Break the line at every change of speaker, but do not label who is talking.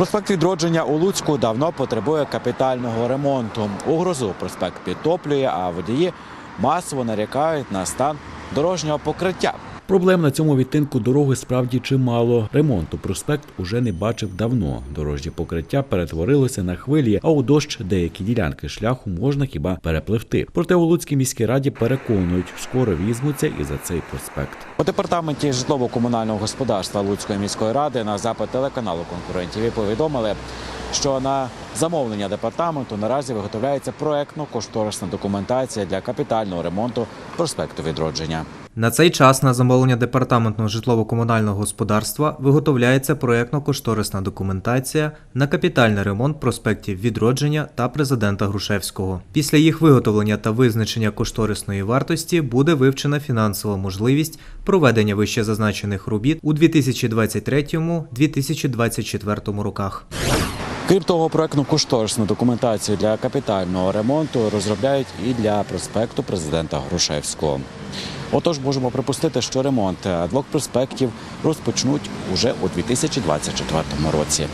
Проспект відродження у Луцьку давно потребує капітального ремонту. У грозу проспект підтоплює, а водії масово нарікають на стан дорожнього покриття.
Проблем на цьому відтинку дороги справді чимало. Ремонту проспект уже не бачив давно. Дорожнє покриття перетворилося на хвилі, а у дощ деякі ділянки шляху можна хіба перепливти. Проте у Луцькій міській раді переконують, скоро візьмуться і за цей проспект.
У департаменті житлово-комунального господарства Луцької міської ради на запит телеканалу конкурентів повідомили, що на замовлення департаменту наразі виготовляється проектно-кошторисна документація для капітального ремонту проспекту відродження.
На цей час на замовлення департаменту житлово-комунального господарства виготовляється проєктно-кошторисна документація на капітальний ремонт проспектів Відродження та президента Грушевського. Після їх виготовлення та визначення кошторисної вартості буде вивчена фінансова можливість проведення вище зазначених робіт у 2023-2024 роках.
Крім того, проектно-кошторисну документацію для капітального ремонту розробляють і для проспекту президента Грушевського. Отож, можемо припустити, що ремонт двох проспектів розпочнуть уже у 2024 році.